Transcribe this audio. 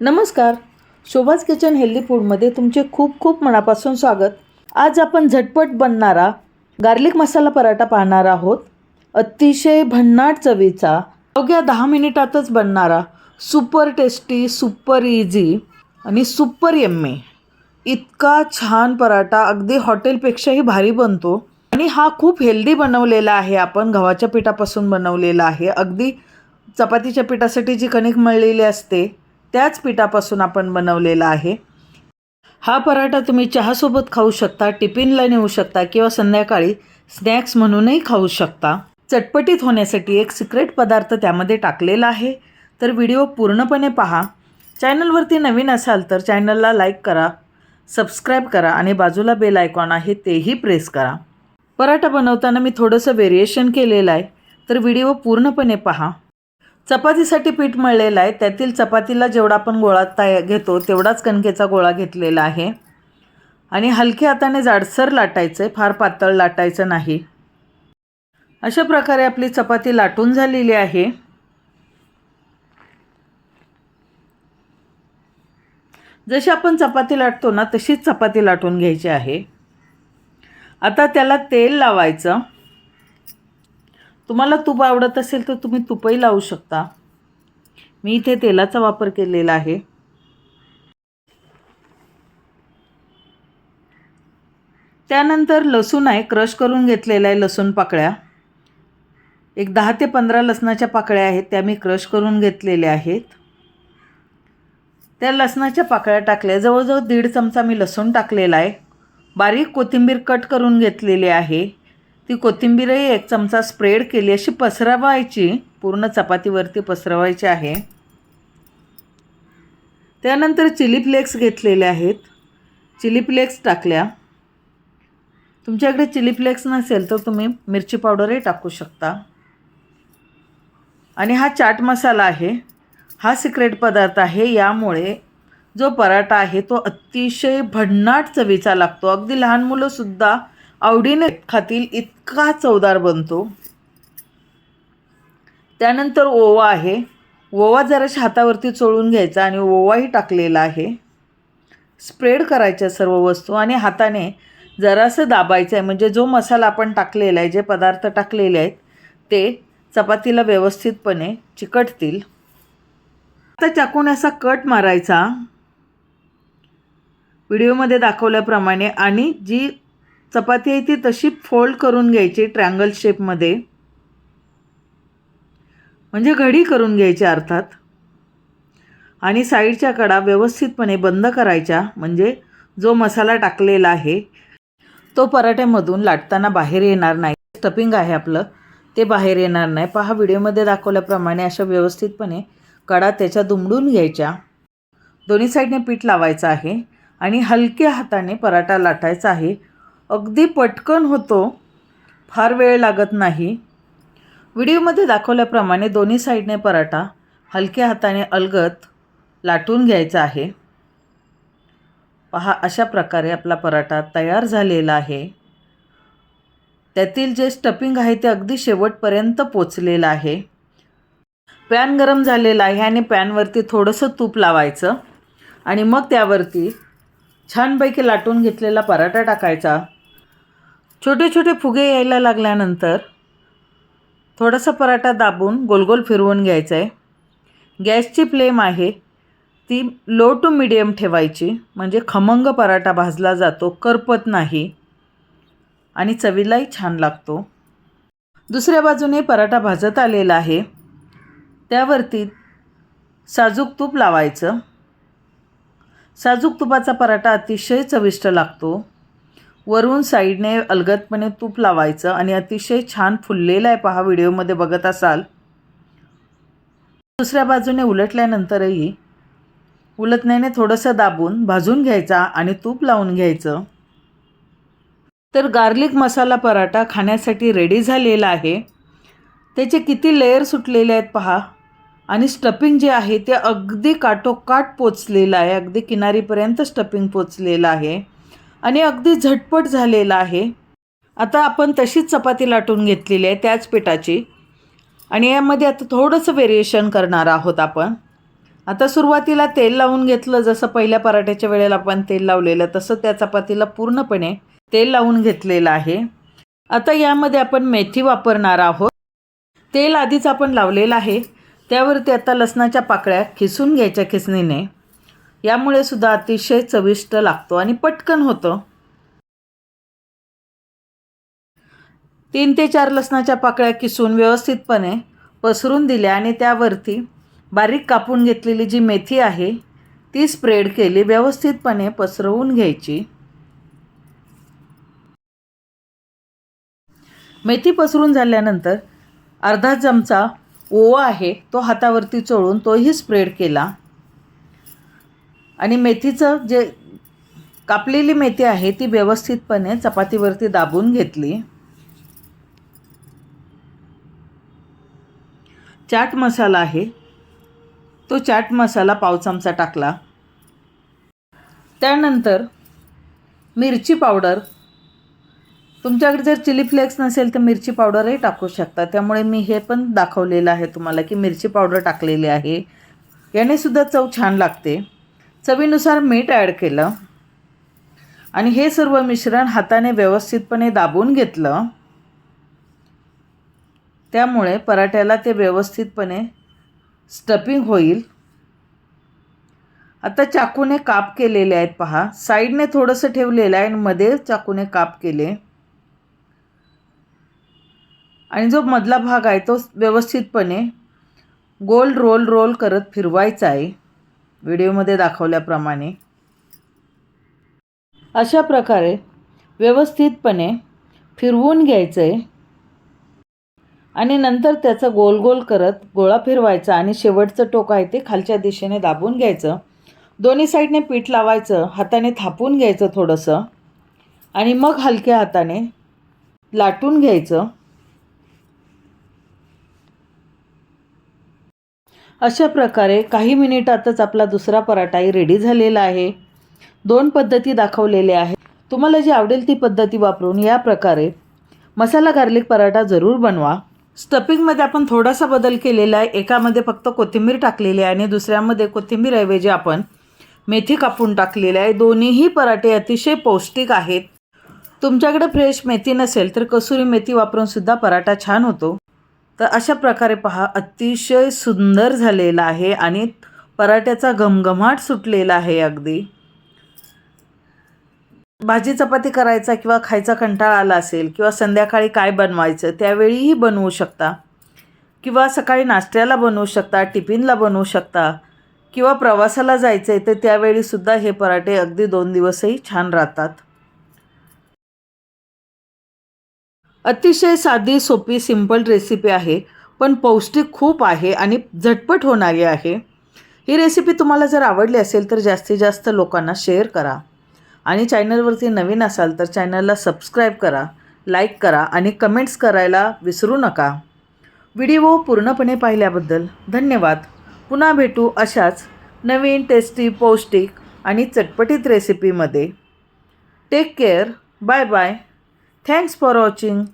नमस्कार. शोभाज kitchen healthy फूडमध्ये तुमचे खूप खूप मनापासून स्वागत. आज आपण झटपट बनणारा गार्लिक मसाला पराठा पाहणार आहोत. अतिशय भन्नाट चवीचा अवघ्या दहा मिनिटातच बनणारा सुपर टेस्टी सुपर इझी आणि सुपर यम्मी. इतका छान पराठा अगदी हॉटेलपेक्षाही भारी बनतो. आणि हा खूप हेल्दी बनवलेला आहे आपण गव्हाच्या पिठापासून बनवलेला आहे. अगदी चपातीच्या पिठासाठी जी कणिक मळलेली असते त्याच पिठापासून आपण बनवलेला आहे. हा पराठा तुम्ही चहासोबत खाऊ शकता टिफिनला नेऊ शकता किंवा संध्याकाळी स्नॅक्स म्हणूनही खाऊ शकता. चटपटीत होण्यासाठी एक सिक्रेट पदार्थ त्यामध्ये टाकलेला आहे. तर व्हिडिओ पूर्णपणे पहा. चॅनलवरती नवीन असाल तर चॅनलला लाईक करा सबस्क्राईब करा आणि बाजूला बेल आयकॉन आहे तेही प्रेस करा. पराठा बनवताना मी थोडंसं व्हेरिएशन केलेलं आहे. तर व्हिडिओ पूर्णपणे पहा. चपातीसाठी पीठ मळलेलं आहे. त्यातील चपातीला जेवढा आपण गोळा तया घेतो तेवढाच कणकेचा गोळा घेतलेला आहे. आणि हलक्या हाताने जाडसर लाटायचं आहे फार पातळ लाटायचं नाही. अशा प्रकारे आपली चपाती लाटून झालेली आहे. जशी आपण चपाती लाटतो ना तशीच चपाती लाटून घ्यायची आहे. आता त्याला तेल लावायचं. तुम्हाला तूप आवडत असेल तर तुम्ही तुपही लावू शकता. मी इथे तेलाचा वापर केलेला आहे. त्यानंतर लसूण आहे क्रश करून घेतलेला आहे लसूण पाकळ्या. एक दहा ते पंधरा लसणाच्या पाकळ्या आहेत त्या मी क्रश करून घेतलेल्या आहेत. त्या लसणाच्या पाकळ्या टाकल्या जवळजवळ दीड चमचा मी लसूण टाकलेला आहे. बारीक कोथिंबीर कट करून घेतलेली आहे. ती कोथिंबीरही एक चमचा स्प्रेड केली अशी पसरवायची पूर्ण चपातीवरती पसरवायची आहे. त्यानंतर चिली फ्लेक्स घेतलेले आहेत. चिली फ्लेक्स टाकल्या. तुमच्याकडे चिली फ्लेक्स नसेल तर तुम्ही मिरची पावडरही टाकू शकता. आणि हा चाट मसाला आहे. हा सिक्रेट पदार्थ आहे. यामुळे जो पराठा आहे तो अतिशय भन्नाट चवीचा लागतो. अगदी लहान मुलंसुद्धा आवडीने खातील इतका चवदार बनतो. त्यानंतर ओवा आहे. ओवा जराशा हातावरती चोळून घ्यायचा आणि ओवाही टाकलेला आहे. स्प्रेड करायच्या सर्व वस्तू आणि हाताने जरासं दाबायचं आहे म्हणजे जो मसाला आपण टाकलेला आहे जे पदार्थ टाकलेले आहेत ते चपातीला व्यवस्थितपणे चिकटतील. आता चाकून असा कट मारायचा. व्हिडिओमध्ये दाखवल्याप्रमाणे आणि जी चपाती आहे ती तशी फोल्ड करून घ्यायची ट्रँगल शेपमध्ये. म्हणजे घडी करून घ्यायची अर्थात. आणि साईडच्या कडा व्यवस्थितपणे बंद करायच्या म्हणजे जो मसाला टाकलेला आहे तो पराठ्यामधून लाटताना बाहेर येणार नाही. स्टपिंग आहे आपलं ते बाहेर येणार नाही. पहा व्हिडिओमध्ये दाखवल्याप्रमाणे अशा व्यवस्थितपणे कडा त्याच्या दुमडून घ्यायच्या. दोन्ही साईडने पीठ लावायचं आहे आणि हलक्या हाताने पराठा लाटायचा आहे. अगदी पटकन होतो फार वेळ लागत नाही. व्हिडिओमध्ये दाखवल्याप्रमाणे दोन्ही साईडने पराठा हलक्या हाताने अलगत लाटून घ्यायचा आहे. पहा अशा प्रकारे आपला पराठा तयार झालेला आहे. त्यातील जे स्टपिंग आहे ते अगदी शेवटपर्यंत पोचलेलं आहे. पॅन गरम झालेला आहे आणि पॅनवरती थोडंसं तूप लावायचं. आणि मग त्यावरती छानपैकी लाटून घेतलेला पराठा टाकायचा. छोटे छोटे फुगे यायला लागल्यानंतर थोडासा पराठा दाबून गोलगोल फिरवून घ्यायचा आहे गॅसची फ्लेम आहे ती लो टू मिडियम ठेवायची म्हणजे खमंग पराठा भाजला जातो करपत नाही आणि चवीलाही छान लागतो. दुसऱ्या बाजूने पराठा भाजत आलेला आहे. त्यावरती साजूक तूप लावायचं. साजूक तुपाचा पराठा अतिशय चविष्ट लागतो. वरून साईडने अलगदपणे तूप लावायचं आणि अतिशय छान फुललेलं आहे. पहा व्हिडिओमध्ये बघत असाल. दुसऱ्या बाजूने उलटल्यानंतरही उलटण्याने थोडंसं दाबून भाजून घ्यायचा आणि तूप लावून घ्यायचं. तर गार्लिक मसाला पराठा खाण्यासाठी रेडी झालेला आहे. त्याचे किती लेअर सुटलेले आहेत पहा. आणि स्टफिंग जे आहे ते अगदी काटोकाट पोचलेलं आहे. अगदी किनारीपर्यंत स्टफिंग पोचलेलं आहे. आणि अगदी झटपट झालेलं आहे. आता आपण तशीच चपाती लाटून घेतलेली आहे त्याच पिठाची. आणि यामध्ये आता थोडंसं व्हेरिएशन करणार आहोत आपण. आता सुरुवातीला तेल लावून घेतलं जसं पहिल्या पराठ्याच्या वेळेला आपण तेल लावलेलं तसं त्या चपातीला पूर्णपणे तेल लावून घेतलेलं आहे. आता यामध्ये आपण मेथी वापरणार आहोत. तेल आधीच आपण लावलेलं आहे. त्यावरती आता लसणाच्या पाकळ्या खिसून घ्यायच्या खिसणीने. यामुळे सुद्धा अतिशय चविष्ट लागतो आणि पटकन होतं. तीन ते चार लसणाच्या पाकळ्या किसून व्यवस्थितपणे पसरून दिल्या आणि त्यावरती बारीक कापून घेतलेली जी मेथी आहे ती स्प्रेड केली व्यवस्थितपणे पसरवून घ्यायची. मेथी पसरून झाल्यानंतर अर्धा चमचा ओवा आहे तो हातावरती चोळून तोही स्प्रेड केला. आणि मेथीचं जे कापलेली मेथी आहे ती व्यवस्थितपणे चपातीवरती दाबून घेतली. चाट मसाला आहे. तो चाट मसाला पाव चमचा टाकला. त्यानंतर मिरची पावडर. तुमच्याकडे जर चिली फ्लेक्स नसेल तर मिरची पावडरही टाकू शकता. त्यामुळे मी हे पण दाखवलेलं आहे तुम्हाला की मिरची पावडर टाकलेली आहे. याने सुद्धा चव छान लागते. चवीनुसार मीठ ॲड केलं. आणि हे सर्व मिश्रण हाताने व्यवस्थितपणे दाबून घेतलं. त्यामुळे पराठ्याला ते व्यवस्थितपणे स्टपिंग होईल. आता चाकूने काप केलेले आहेत पहा. साईडने थोडंसं ठेवलेलं आहे आणि मध्ये चाकूने काप केले. आणि जो मधला भाग आहे तो व्यवस्थितपणे गोल रोल रोल करत फिरवायचा आहे. व्हिडिओमध्ये दाखवल्याप्रमाणे. अशा प्रकारे व्यवस्थितपणे फिरवून घ्यायचं आहे आणि नंतर त्याचं गोल गोल करत गोळा फिरवायचा आणि शेवटचं टोक आहे ते खालच्या दिशेने दाबून घ्यायचं. दोन्ही साईडने पीठ लावायचं हाताने थापून घ्यायचं थोडंसं आणि मग हलक्या हाताने लाटून घ्यायचं. अशा प्रकारे काही मिनिटातच आपला दुसरा पराठाही रेडी झालेला आहे. दोन पद्धती दाखवलेल्या आहेत. तुम्हाला जी आवडेल ती पद्धती वापरून या प्रकारे मसाला गार्लिक पराठा जरूर बनवा. स्टफिंगमध्ये आपण थोडासा बदल केलेला आहे. एकामध्ये फक्त कोथिंबीर टाकलेली आहे आणि दुसऱ्यामध्ये कोथिंबीरऐवजी आपण मेथी कापून टाकलेली आहे. दोन्हीही पराठे अतिशय पौष्टिक आहेत. तुमच्याकडे फ्रेश मेथी नसेल तर कसुरी मेथी वापरून सुद्धा पराठा छान होतो. तर अशा प्रकारे पहा अतिशय सुंदर झालेला आहे आणि पराठ्याचा घमघमाट सुटलेला आहे अगदी. भाजी चपाती करायचा किंवा खायचा कंटाळा आला असेल किंवा संध्याकाळी काय बनवायचं त्यावेळीही बनवू शकता. किंवा सकाळी नाश्त्याला बनवू शकता टिफिनला बनवू शकता किंवा प्रवासाला जायचं आहे तर त्यावेळीसुद्धा हे पराठे अगदी दोन दिवसही छान राहतात. अतिशय साधी सोपी सिंपल रेसिपी आहे पण पौष्टिक खूप आहे आणि झटपट होणारी आहे. ही रेसिपी तुम्हाला जर आवडली असेल तर जास्तीत जास्त लोकांना शेअर करा. आणि चॅनलवरती नवीन असाल तर चॅनलला सबस्क्राईब करा लाईक करा आणि कमेंट्स करायला विसरू नका. व्हिडिओ पूर्णपणे पाहिल्याबद्दल धन्यवाद. पुन्हा भेटू अशाच नवीन टेस्टी पौष्टिक आणि चटपटीत रेसिपीमध्ये take care bye bye thanks for watching